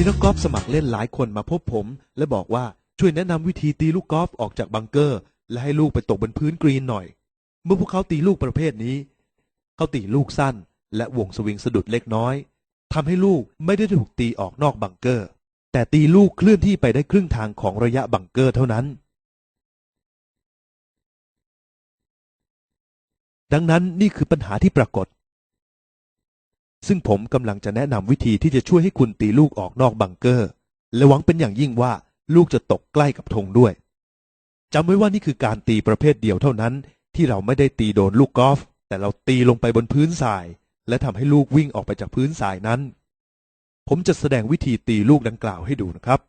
มีนักกอล์ฟสมัครเล่นหลายคนมาพบผม และบอกว่าช่วยแนะนำวิธีตีลูกกอล์ฟออกจากบังเกอร์ และให้ลูกไปตกบนพื้นกรีนหน่อย เมื่อพวกเขาตีลูกประเภทนี้ เขาตีลูกสั้น และวงสวิงสะดุดเล็กน้อยทำให้ลูกไม่ได้ถูกตีออกนอกบังเกอร์ แต่ตีลูกเคลื่อนที่ไปได้ครึ่งทางของระยะบังเกอร์เท่านั้น ดังนั้นนี่คือปัญหาที่ปรากฏ ซึ่งผมกำลังจะแนะนำวิธีที่จะช่วยให้คุณตีลูกออกนอกบังเกอร์ และหวังเป็นอย่างยิ่งว่าลูกจะตกใกล้กับธงด้วยจำไว้ว่านี่คือการตีประเภทเดียวเท่านั้น ที่เราไม่ได้ตีโดนลูกกอล์ฟแต่เราตีลงไปบนพื้นทราย และทำให้ลูกวิ่งออกไปจากพื้นทรายนั้น ผมจะแสดงวิธีตีลูกดังกล่าวให้ดูนะครับ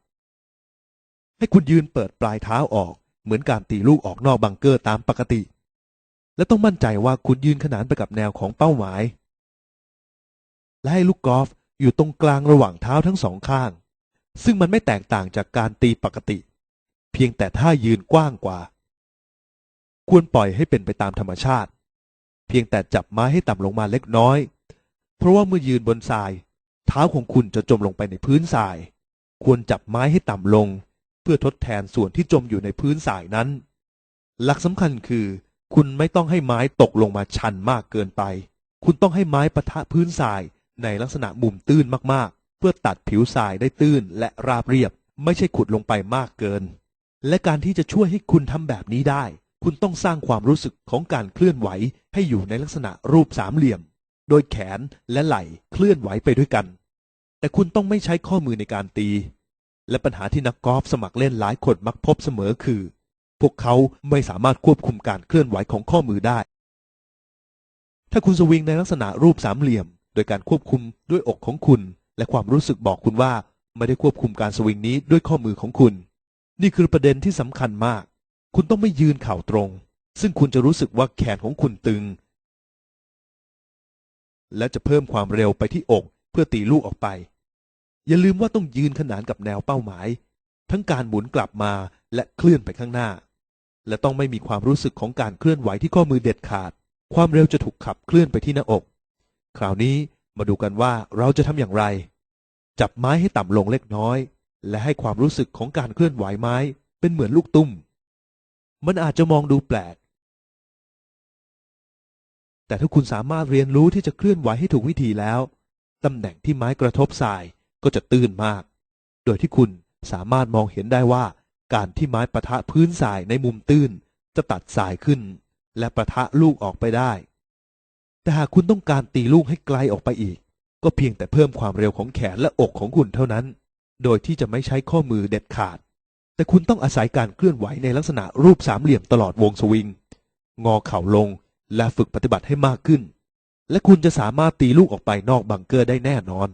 ให้คุณยืนเปิดปลายเท้าออก เหมือนการตีลูกออกนอกบังเกอร์ตามปกติ และต้องมั่นใจว่าคุณยืนขนานไปกับแนวของเป้าหมาย และให้ลูกกอล์ฟอยู่ตรงกลางระหว่างเท้าทั้งสองข้าง ซึ่งมันไม่แตกต่างจากการตีปกติ เพียงแต่ท่ายืนกว้างกว่า ควรปล่อยให้เป็นไปตามธรรมชาติ เพียงแต่จับไม้ให้ต่ำลงมาเล็กน้อย เพราะว่าเมื่อยืนบนทราย เท้าของคุณจะจมลงไปในพื้นทราย ควรจับไม้ให้ต่ำลง เพื่อทดแทนส่วนที่จมอยู่ในพื้นทรายนั้น หลักสำคัญคือ คุณไม่ต้องให้ไม้ตกลงมาชันมากเกินไป คุณต้องให้ไม้ปะทะพื้นทราย ในลักษณะมุมตื้นมากๆ เพื่อตัดผิวทรายได้ตื้นและราบเรียบ ไม่ใช่ขุดลงไปมากเกิน และการที่จะช่วยให้คุณทำแบบนี้ได้ คุณต้องสร้างความรู้สึกของการเคลื่อนไหว ให้อยู่ในลักษณะรูปสามเหลี่ยม โดยแขนและไหล่เคลื่อนไหวไปด้วยกัน แต่คุณต้องไม่ใช้ข้อมือในการตี และปัญหาที่นักกอล์ฟสมัครเล่นหลายคนมักพบเสมอคือ พวกเขาไม่สามารถควบคุมการเคลื่อนไหวของข้อมือได้ถ้าคุณสวิงในลักษณะรูปสามเหลี่ยม ดยการควบคุมด้วยอกของคุณ และความรู้สึกบอกคุณว่าไม่ได้ควบคุมการสวิงนี้ด้วยข้อมือของคุณ นี่คือประเด็นที่สำคัญมาก คุณต้องไม่ยืนเข่าตรง ซึ่งคุณจะรู้สึกว่าแขนของคุณตึง และจะเพิ่มความเร็วไปที่อกเพื่อตีลูกออกไป อย่าลืมว่าต้องยืนขนานกับแนวเป้าหมาย ทั้งการหมุนกลับมาและเคลื่อนไปข้างหน้า และต้องไม่มีความรู้สึกของการเคลื่อนไหวที่ข้อมือเด็ดขาด ความเร็วจะถูกขับเคลื่อนไปที่หน้าอก คราวนี้มาดูกันว่าเราจะทำอย่างไร จับไม้ให้ต่ำลงเล็กน้อย และให้ความรู้สึกของการเคลื่อนไหวไม้เป็นเหมือนลูกตุ้ม มันอาจจะมองดูแปลก แต่ถ้าคุณสามารถเรียนรู้ที่จะเคลื่อนไหวให้ถูกวิธีแล้วตำแหน่งที่ไม้กระทบทรายก็จะตื้นมาก โดยที่คุณสามารถมองเห็นได้ว่า การที่ไม้ปะทะพื้นทรายในมุมตื้น จะตัดทรายขึ้น และประทะลูกออกไปได้ แต่หากคุณต้องการตีลูกให้ไกลออกไปอีก ก็เพียงแต่เพิ่มความเร็วของแขนและอกของคุณเท่านั้น โดยที่จะไม่ใช้ข้อมือเด็ดขาด แต่คุณต้องอาศัยการเคลื่อนไหวในลักษณะรูปสามเหลี่ยมตลอดวงสวิง งอเข่าลงและฝึกปฏิบัติให้มากขึ้น และคุณจะสามารถตีลูกออกไปนอกบังเกอร์ได้แน่นอน